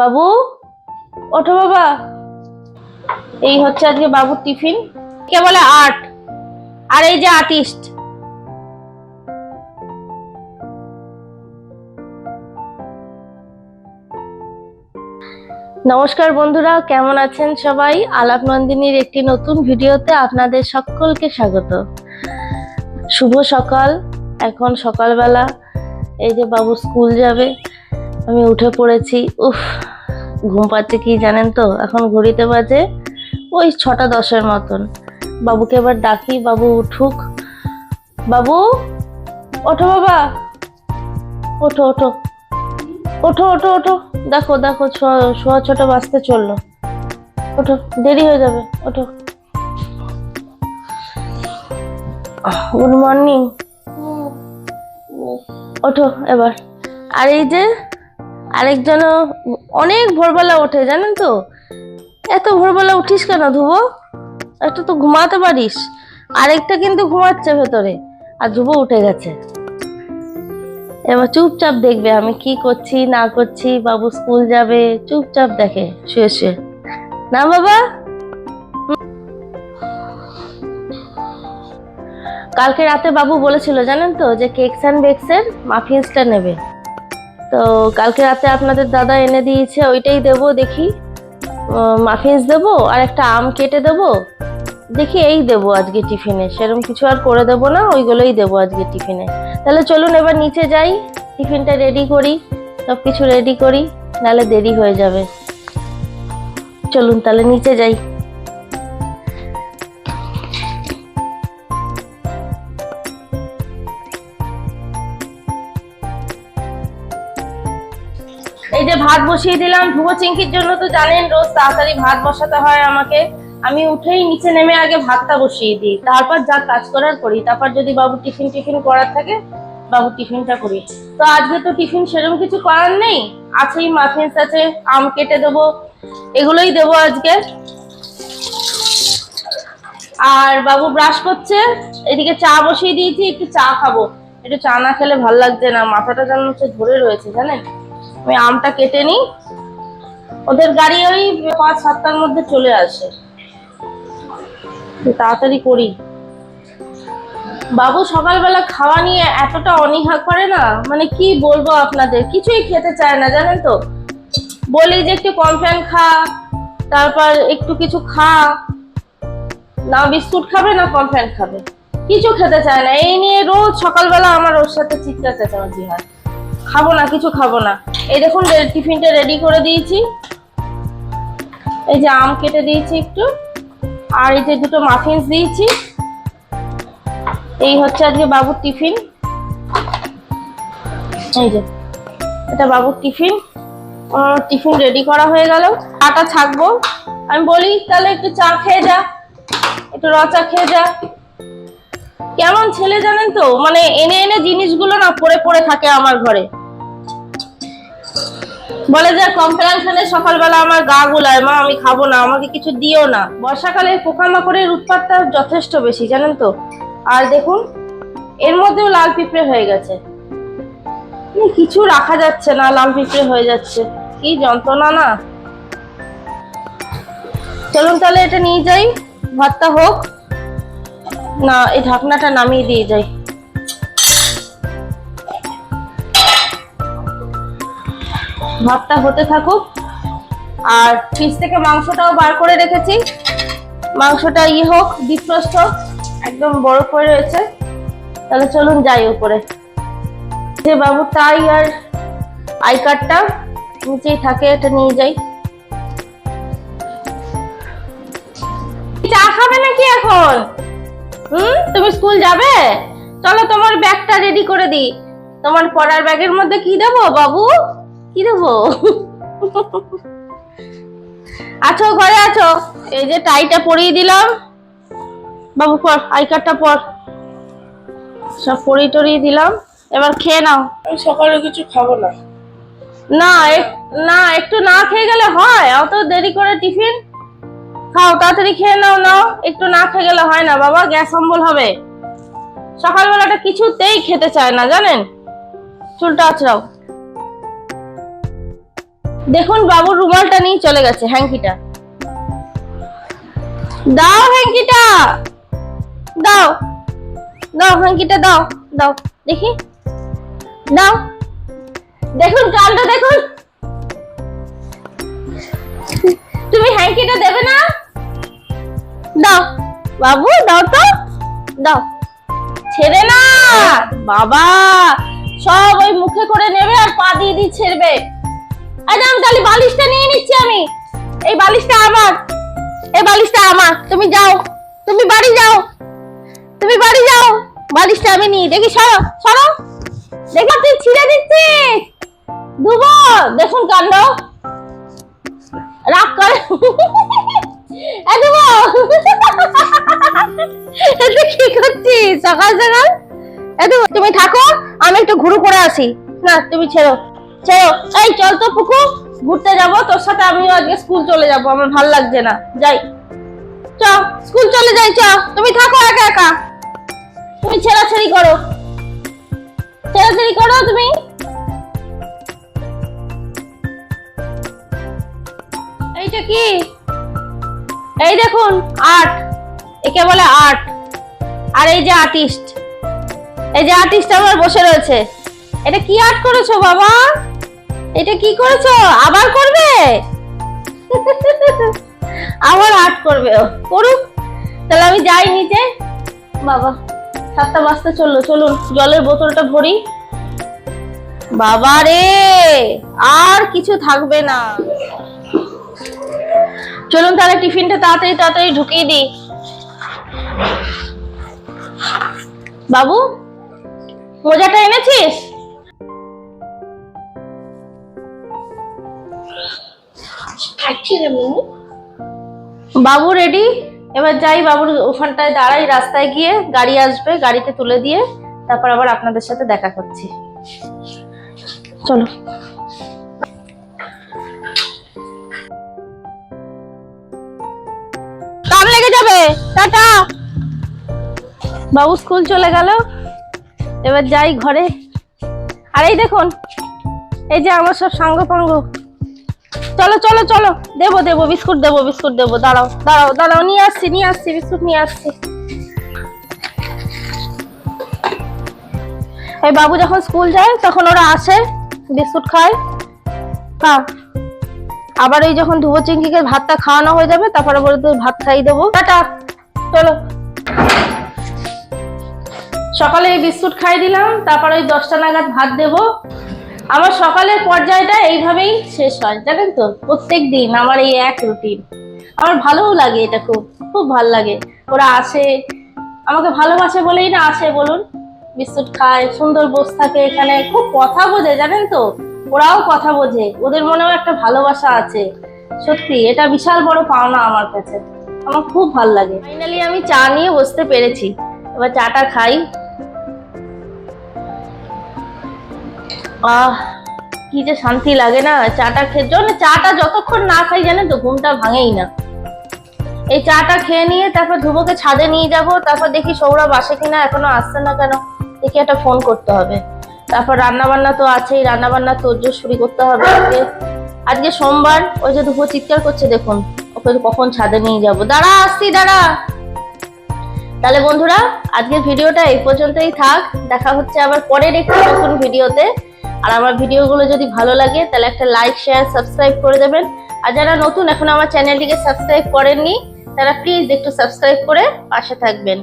বাবু? ওঠো বাবা। এই হচ্ছে আজকে বাবুর টিফিন। কে বলে আর্ট আর এই যে আর্টিস্ট নমস্কার বন্ধুরা, কেমন আছেন সবাই? আলাপ নন্দিনীর একটি নতুন ভিডিওতে আপনাদের সকলকে স্বাগত। শুভ সকাল। এখন সকালবেলা এই যে বাবু স্কুল যাবে। আমি উঠে পড়েছি। উফ, ঘুম পাচ্ছে কি জানেন তো? এখন ঘড়িতে বাজে ওই ছটা দশের মতন। বাবুকে এবার ডাকি, বাবু, উঠুক। বাবু, ওঠো বাবা। ওঠো ওঠো। ওঠো ওঠো ওঠো। দেখো দেখো ছ- সোয়া ছটা বাজতে চলল। ওঠো, দেরি হয়ে যাবে, ওঠো। গুড মর্নিং ওঠো, এবার। আর এই যে আরেকজন অনেক ভোরবেলা ওঠে, জানেন তো? এত ভোরবেলা উঠিস কেন ধুবো একটা তো ঘুমাতে পারিস, আরেকটা কিন্তু ঘুমাচ্ছে ভেতরে। আর ধ্রুব উঠে গেছে। এবার চুপচাপ দেখবে আমি কি করছি, না করছি, বাবু স্কুল যাবে, চুপচাপ দেখে, শুয়ে শুয়ে। না বাবা? কালকে রাতে বাবু বলেছিল, জানেন তো, যে কেকস অ্যান্ড বেকসের মাফিন্সটা নেবে। তো কালকে রাতে আপনাদের দাদা এনে দিয়েছে, ওইটাই দেবো দেখি। মাফিন্স দেবো আর একটা আম কেটে দেবো। দেখি এই দেবো আজকে টিফিনে সেরকম কিছু আর করে দেবো না, ওইগুলোই দেবো আজকে টিফিনে। তাহলে চলুন এবার নিচে যাই, টিফিনটা রেডি করি সব কিছু রেডি করি, নাহলে দেরি হয়ে যাবে। চলুন তাহলে নিচে যাই। ভাত বসিয়ে দিলাম। ধুবো চিংকির জন্য তো জানেন, রোজ তাড়াতাড়ি ভাত বসাতে হয় আমাকে। আমি উঠেই নিচে নেমে আগে ভাতটা বসিয়ে দিই। তারপর যা কাজ করার করি। তারপর যদি বাবু টিফিন টিফিন করার থাকে, বাবু টিফিনটা করি। তো আজকে তো টিফিন সেরকম কিছু করার নেই। আছেই মাফিন্স আছে, আম কেটে দেবো, এগুলোই দেবো আজকে। আর বাবু ব্রাশ করছে, এদিকে চা বসিয়ে দিয়েছি, একটু চা খাব। একটু চা না খেলে ভালো লাগছে না, মাথাটা যেন হচ্ছে ধরে রয়েছে, জানেন? আমি আমটা কেটে নিই। ওদের গাড়ি ওই পাঁচ, সাতটার মধ্যে চলে আসে। তাড়াতাড়ি করি। বাবু, সকালবেলা খাওয়া নিয়ে এতটা অনীহা করে না? মানে কি বলব আপনাদের? কিছুই খেতে চায় না, জানেন তো? বলি যে একটু কমপ্লেন খা, তারপর একটু কিছু খা। না বিস্কুট খাবে, না কমপ্লেন খাবে। কিছু খেতে চায় না। এই নিয়ে রোজ সকালবেলা আমার ওর সাথে চিৎকার চেঁচামেচি হয়। খাব না, কিছু খাব না। এই দেখুন টিফিনটা রেডি করে দিয়েছি। এই যে আম কেটে দিয়েছি একটু। আর এই যে দুটো মাফিনস দিয়েছি। এই হচ্ছে আজকে বাবুর টিফিন। এই যে, এটা বাবুর টিফিন। টিফিন রেডি করা হয়ে গেল। আটা ছাকবো। আমি বলি, তাহলে একটু চা খেয়ে যা। একটু র চা খেয়ে যা। কেমন ছেলে জানেন তো? মানে এনে এনে জিনিসগুলো না পড়ে পড়ে থাকে আমার ঘরে। বলে যে কমপ্লেন খানে সকালবেলা আমার গা গুলায়, মা আমি খাব না, আমাকে কিছু দিও না। বর্ষাকালে পোকামাকড়ের উৎপাতটা যথেষ্ট বেশি, জানেন তো? আর দেখুন, এর মধ্যেও লাল পিঁপড়ে হয়ে গেছে। মানে কিছু রাখা যাচ্ছে না, লাল পিঁপড়ে হয়ে যাচ্ছে। কি যন্ত্রণা না? চলুন তাহলে এটা নিয়ে যাই, ভাতটা হোক। না, এই ঢাকনাটা নামিয়ে দিয়ে যাই। ভাতটা হতে থাকুক। আর ফ্রিজ থেকে মাংসটাও বার করে রেখেছি। মাংসটা ইয়ে হোক ডিফ্রস্ট হোক একদম বড় করে রয়েছে। তাহলে চলুন যাই উপরে। যে বাবু তাই আর আই কার্ডটা নিচেই থাকে, এটা নিয়ে যাই। চা খাবে নাকি এখন? হুম? তুমি স্কুল যাবে? চলো তোমার ব্যাগটা রেডি করে দিই। তোমার পড়ার ব্যাগের মধ্যে কি দেবো বাবু? কি দেবো? আছো ঘরে আছো। এই যে টাইটা পরিয়ে দিলাম। বাবু পর আই কার্ডটা পর। সব পরিয়ে টরিয়ে দিলাম। এবার খেয়ে নাও। আমি সকালে কিছু খাব না। না না একটু না খেয়ে গেলে হয়। অত দেরি করে টিফিন। খাও তাড়াতাড়ি খেয়ে নাও নাও। একটু না খেয়ে গেলে হয় না বাবা। গ্যাস অম্বল হবে। সকালবেলাটা কিছুতেই খেতে চায় না জানেন? চুলটা আছড়াও দেখুন বাবুর রুমালটা নিয়ে চলে গেছে হ্যাঙ্কিটা দাও হ্যাঙ্কিটা দাও। দাও হ্যাঙ্কিটা দাও দাও, দেখি। দাও। দেখুন কালটা দেখুন। তুমি হ্যাঙ্কিটা দেবে না? দাও। বাবু, দাও তো। দাও। ছেড়ে না! বাবা! সব ওই মুখে করে নেবে আর পা দিয়ে দিয়ে ছেড়বে। আমি তাহলে বালিশটা নিয়ে নিচ্ছি আমি। এই বালিশটা আমার। এই বালিশটা আমার। তুমি যাও। তুমি বাড়ি যাও। তুমি বাড়ি যাও। বালিশটা আমি নিই দেখি, সরো সরো। দেখো, তুই ছিঁড়ে দিচ্ছিস। ধুবো। দেখুন কাণ্ড। রাগ করে। ধুবো। কি করছিস? সকাল সকাল? তুমি থাকো, আমি একটু ঘুরু করে আসি। না, তুমি ছেড়ো। ছেড়ো এই চল তো ঘুরতে যাব, তোর সাথে আমিও আজকে স্কুল চলে যাব, আমার ভালো লাগছে না, যাই। চ স্কুল চলে যাই, চ, তুমি থাকো একা একা। তুমি ছেড়াছেড়ি করো। ছেড়াছেড়ি করো তুমি। এইটা কি? এই দেখুন, আর্ট। একে বলে আর্ট। আর এই যে আর্টিস্ট। এই যে আর্টিস্ট আমার বসে রয়েছে। এটা কি আর্ট করেছ বাবা? এটা কি করেছ? আবার করবে? আবার আর্ট করবে করুক তাহলে আমি যাই নিচে। বাবা, সাতটা বাজতে চলল। চলুন, জলের বোতলটা ভরি। বাবা রে, আর কিছু থাকবে না। চলুন তাহলে টিফিনটা তাড়াতাড়ি তাড়াতাড়ি ঢুকিয়ে দিই। বাবু, মোজাটা এনেছিস? খাচ্ছি রে মিনি বাবু রেডি এবার যাই, বাবুর ওখানটায় দাঁড়াই, রাস্তায় গিয়ে গাড়ি আসবে, গাড়িতে তুলে দিয়ে, তারপর আবার আপনাদের সাথে দেখা করছি। চলো। কাম লেগে যাবে, টাটা। বাবু স্কুল চলে গেল। এবার যাই ঘরে। আর এই দেখুন, এই যে আমার সব সাঙ্গ পাঙ্গ চলো চলো চলো। দেবো দেবো, বিস্কুট দেবো বিস্কুট দেবো। দাঁড়াও দাঁড়াও দাঁড়াও, নিয়ে আসছি নিয়ে আসছি, বিস্কুট নিয়ে আসছি। এই বাবু যখন স্কুল যায়, তখন ওরা আসে, বিস্কুট খায়। হ্যাঁ আবার এই যখন ধুবো চিংকিকে ভাতটা খাওয়ানো হয়ে যাবে, তারপরে বলে তো ভাত খাইয়ে দেবো। টাটা। চলো। সকালে এই বিস্কুট খাই দিলাম, তারপরে ওই দশটা নাগাদ ভাত দেবো। আমার সকালের পর্যায়টা এইভাবেই শেষ হয়, জানেন তো? প্রত্যেক দিন আমার এই এক রুটিন আমার ভালোও লাগে এটা খুব খুব ভালো লাগে। ওরা আসে, আমাকে ভালোবাসে বলেই না আসে, বলুন। বিস্কুট খায়, সুন্দর বসে থাকে এখানে। খুব কথা বোঝে, জানেন তো? ওরাও কথা বোঝে। ওদের মনেও একটা ভালোবাসা আছে। সত্যি, এটা বিশাল বড় পাওনা আমার কাছে। আমার খুব ভালো লাগে। ফাইনালি আমি চা নিয়ে বসতে পেরেছি। এবার চাটা খাই। আহ, কি যে শান্তি লাগে না? চাটা খেয়ে জন্য চাটা যতক্ষণ না খাই জানেন তো, ঘুমটা ভাঙেই না। এই চাটা খেয়ে নিয়ে তারপর ধ্রুবকে ছাদে নিয়ে যাব। তারপর দেখি সৌরভ আসে কিনা, এখনও আসছে না কেন? দেখি একটা ফোন করতে হবে। তারপর রান্না বান্না তো আছেই রান্না বান্না তোর শুরু করতে হবে আজকে। আজকে সোমবার, ওই যে ধ্রুব চিৎকার করছে, দেখুন, ওকে কখন ছাদে নিয়ে যাব। দাঁড়া, আসছি, দাঁড়া। তাহলে বন্ধুরা, আজকের ভিডিওটা এই পর্যন্তই থাক। দেখা হচ্ছে আবার পরের একটি নতুন ভিডিওতে। আর আমার ভিডিওগুলো যদি ভালো লাগে, তাহলে একটা লাইক শেয়ার সাবস্ক্রাইব করে দেবেন। আর যারা নতুন, এখন আমার চ্যানেলটিকে সাবস্ক্রাইব করেননি, তারা প্লিজ একটু সাবস্ক্রাইব করে পাশে থাকবেন।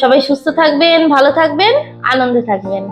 সবাই সুস্থ থাকবেন, ভালো থাকবেন, আনন্দে থাকবেন।